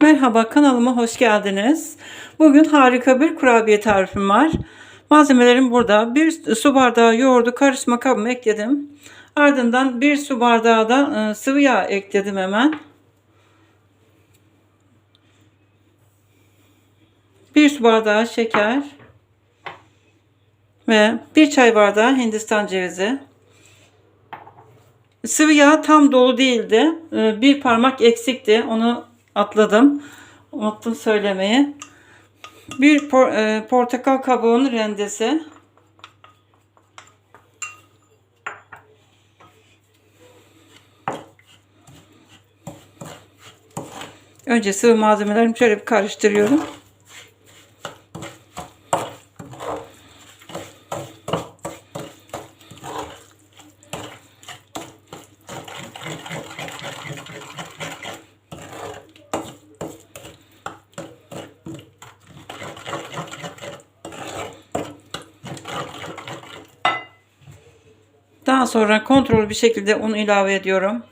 Merhaba kanalıma hoş geldiniz. Bugün harika bir kurabiye tarifim var. Malzemelerim burada. Bir su bardağı yoğurdu karışma kabıma ekledim. Ardından bir su bardağı da e, sıvı yağ ekledim hemen. Bir su bardağı şeker. Ve bir çay bardağı hindistan cevizi. Sıvı yağ tam dolu değildi. E, Bir parmak eksikti. Onu atladım. Unuttum söylemeyi. Bir por- e, portakal kabuğunun rendesi. Önce sıvı malzemelerimi şöyle bir karıştırıyorum. Daha sonra kontrol bir şekilde un ilave ediyorum.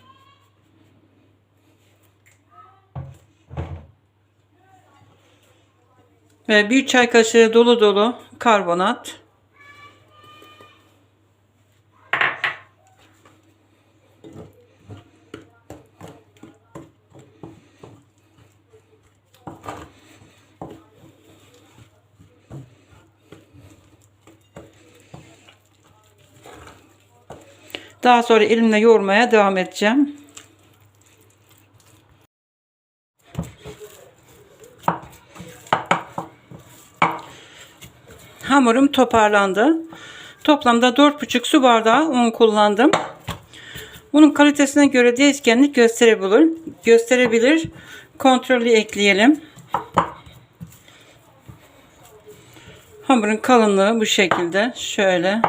Ve bir çay kaşığı dolu dolu karbonat. Daha sonra elimle yoğurmaya devam edeceğim. Hamurum toparlandı. Toplamda 4,5 su bardağı un kullandım. Bunun kalitesine göre değişkenlik gösterebilir. Gösterebilir. Kontrolü ekleyelim. Hamurun kalınlığı bu şekilde. Şöyle.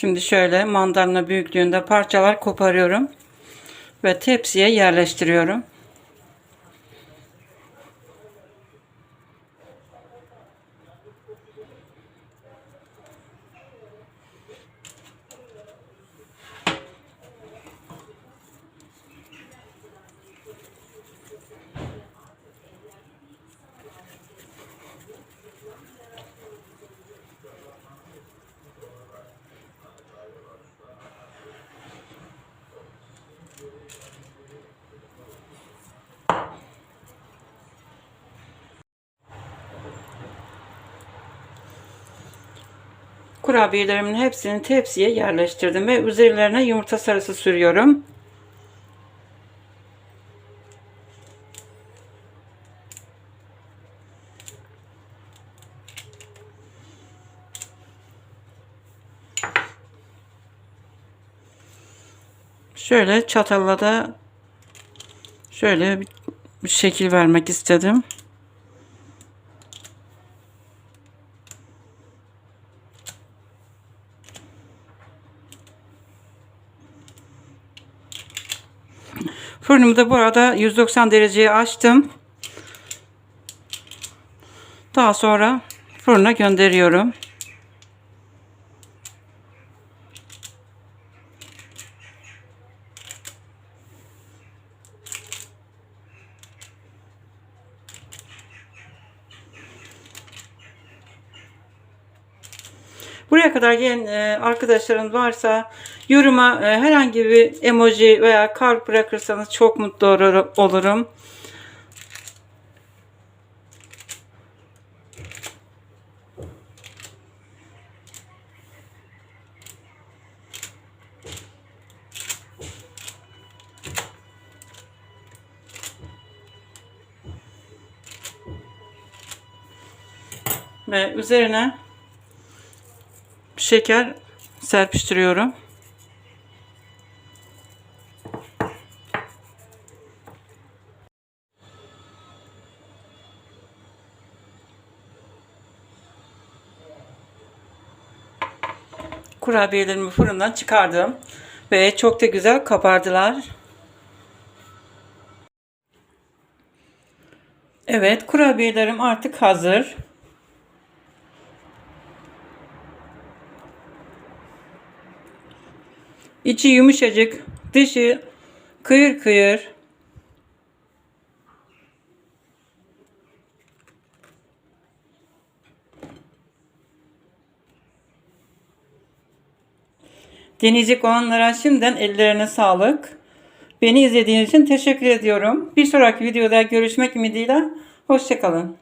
Şimdi şöyle mandalina büyüklüğünde parçalar koparıyorum ve tepsiye yerleştiriyorum. Kurabiyelerimin hepsini tepsiye yerleştirdim ve üzerlerine yumurta sarısı sürüyorum. Şöyle çatalla da şöyle bir, şekil vermek istedim. Fırınımı da bu arada 190 dereceye açtım. Daha sonra fırına gönderiyorum. Buraya kadar gelen e, arkadaşların varsa yoruma e, herhangi bir emoji veya kalp bırakırsanız çok mutlu olur- olurum. Ve üzerine şeker serpiştiriyorum. Kurabiyelerimi fırından çıkardım ve çok da güzel kabardılar. Evet, kurabiyelerim artık hazır. İçi yumuşacık, dışı kıyır kıyır. Deneyecek olanlara şimdiden ellerine sağlık. Beni izlediğiniz için teşekkür ediyorum. Bir sonraki videoda görüşmek ümidiyle. Hoşçakalın.